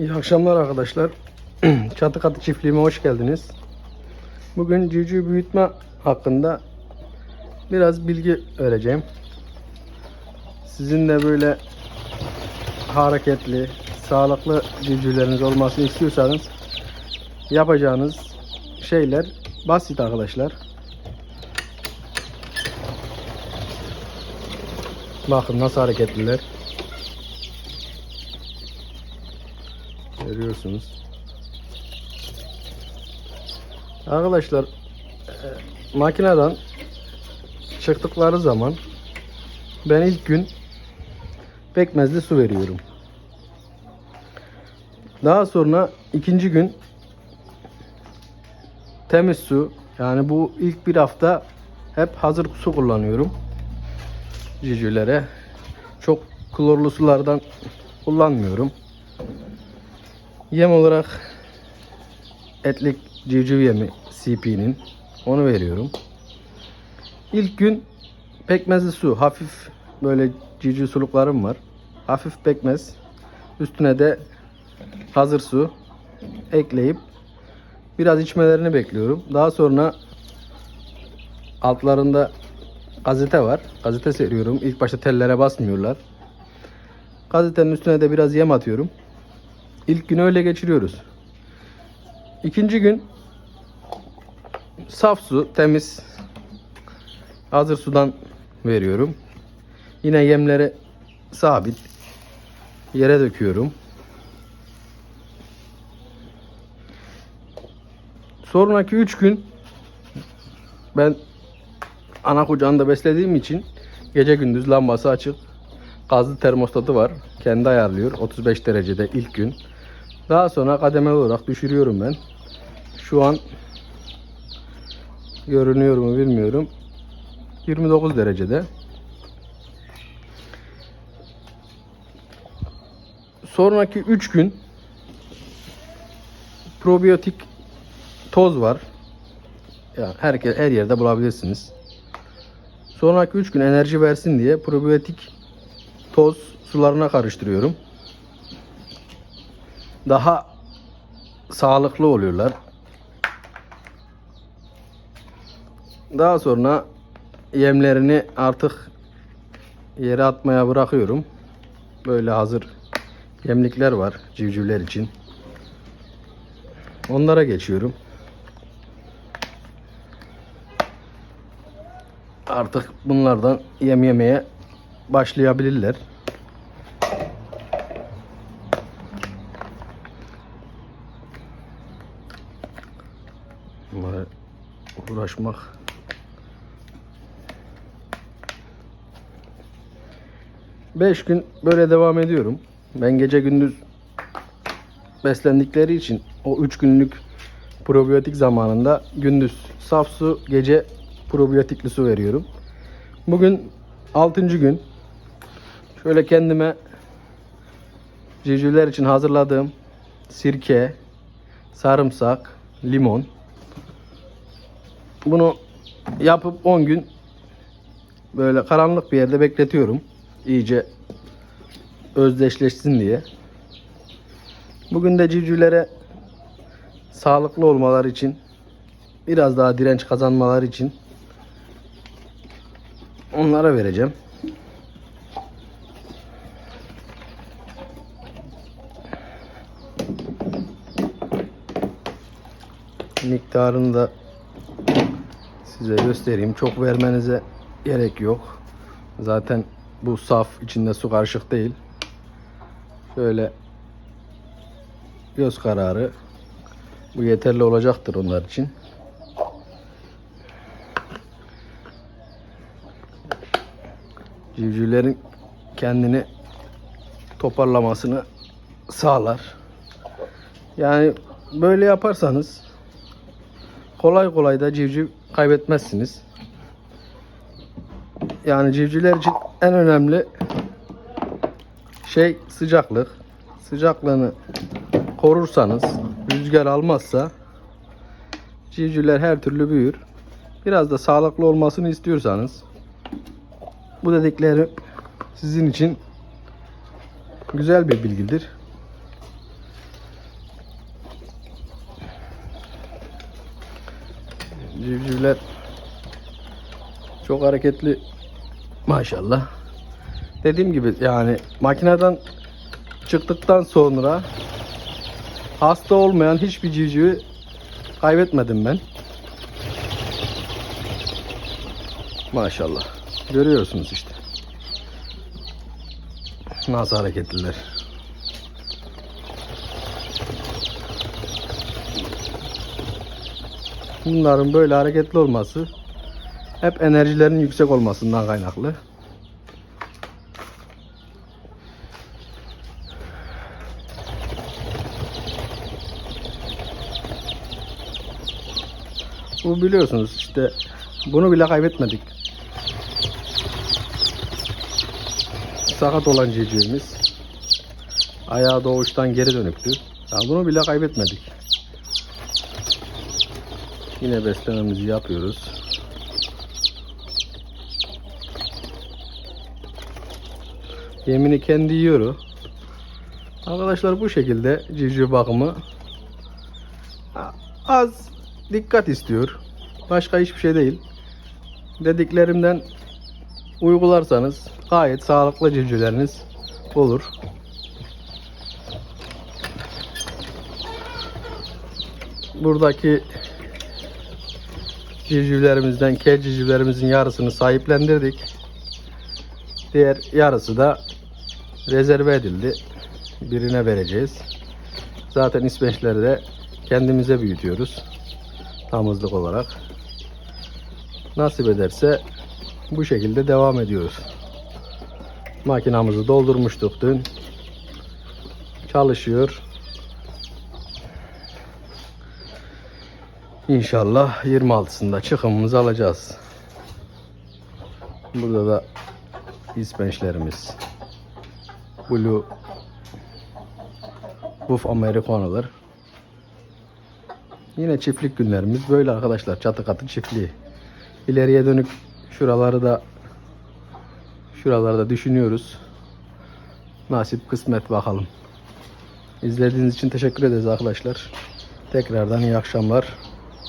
İyi akşamlar arkadaşlar. Çatı katı çiftliğime hoş geldiniz. Bugün civciv büyütme hakkında biraz bilgi vereceğim. Sizin de böyle hareketli, sağlıklı civcivleriniz olmasını istiyorsanız yapacağınız şeyler basit arkadaşlar. Bakın nasıl hareketliler. Görüyorsunuz. Arkadaşlar e, makineden çıktıkları zaman ben ilk gün pekmezli su veriyorum. Daha sonra ikinci gün temiz su yani bu ilk bir hafta hep hazır su kullanıyorum civcivlere. Çok klorlu sulardan kullanmıyorum. Yem olarak etlik civciv yemi CP'nin onu veriyorum. İlk gün pekmezli su, hafif böyle civciv suluklarım var. Hafif pekmez. Üstüne de hazır su ekleyip biraz içmelerini bekliyorum. Daha sonra altlarında gazete var. Gazete seriyorum. İlk başta tellere basmıyorlar. Gazetenin üstüne de biraz yem atıyorum. İlk günü öyle geçiriyoruz. İkinci gün saf su, temiz hazır sudan veriyorum. Yine yemleri sabit yere döküyorum. Sonraki 3 gün ben ana kucağında beslediğim için gece gündüz lambası açık. Gazlı termostatı var. Kendi ayarlıyor. 35 derecede ilk gün. Daha sonra kademeli olarak düşürüyorum ben. Şu an görünüyor mu bilmiyorum. 29 derecede. Sonraki 3 gün probiyotik toz var. Ya herkes her yerde bulabilirsiniz. Sonraki 3 gün enerji versin diye probiyotik toz sularına karıştırıyorum. Daha sağlıklı oluyorlar. Daha sonra yemlerini artık yere atmaya bırakıyorum. Böyle hazır yemlikler var civcivler için. Onlara geçiyorum. Artık bunlardan yem yemeye başlayabilirler. Bunlara uğraşmak Beş gün böyle devam ediyorum. Ben gece gündüz beslendikleri için o üç günlük probiyotik zamanında gündüz saf su, gece probiyotikli su veriyorum. Bugün 6. gün. Şöyle kendime civcivler için hazırladığım sirke, sarımsak, limon. Bunu yapıp 10 gün böyle karanlık bir yerde bekletiyorum. İyice özdeşleşsin diye. Bugün de civcivlere sağlıklı olmaları için biraz daha direnç kazanmaları için onlara vereceğim. Miktarını da size göstereyim. Çok vermenize gerek yok. Zaten bu saf içinde su karışık değil. Şöyle göz kararı bu yeterli olacaktır onlar için. Civcivlerin kendini toparlamasını sağlar. Yani böyle yaparsanız kolay kolay da civciv kaybetmezsiniz. Yani civcivler için en önemli şey sıcaklık. Sıcaklığını korursanız, rüzgar almazsa civcivler her türlü büyür. Biraz da sağlıklı olmasını istiyorsanız bu dedikleri sizin için güzel bir bilgidir. Civcivler çok hareketli maşallah. Dediğim gibi yani makineden çıktıktan sonra hasta olmayan hiçbir civcivi kaybetmedim ben. Maşallah. Görüyorsunuz işte. Nasıl hareketliler. Bunların böyle hareketli olması hep enerjilerinin yüksek olmasından kaynaklı. Bu biliyorsunuz işte bunu bile kaybetmedik. Sakat olan civcivimiz ayağı doğuştan geri dönüktü. Ya bunu bile kaybetmedik. Yine beslememizi yapıyoruz. Yemini kendi yiyor. Arkadaşlar bu şekilde civciv bakımı az dikkat istiyor. Başka hiçbir şey değil. Dediklerimden uygularsanız gayet sağlıklı civcivleriniz olur. Buradaki civcivlerimizden, kel civcivlerimizin yarısını sahiplendirdik. Diğer yarısı da rezerve edildi. Birine vereceğiz. Zaten isbeçleri de kendimize büyütüyoruz. Tamızlık olarak. Nasip ederse bu şekilde devam ediyoruz. Makinamızı doldurmuştuk dün. Çalışıyor. İnşallah 26'sında çıkımımızı alacağız. Burada da ispençlerimiz. Blue Buff Amerikanolar. Yine çiftlik günlerimiz böyle arkadaşlar. Çatı katı çiftliği. İleriye dönük şuraları da şuraları da düşünüyoruz. Nasip kısmet bakalım. İzlediğiniz için teşekkür ederiz arkadaşlar. Tekrardan iyi akşamlar.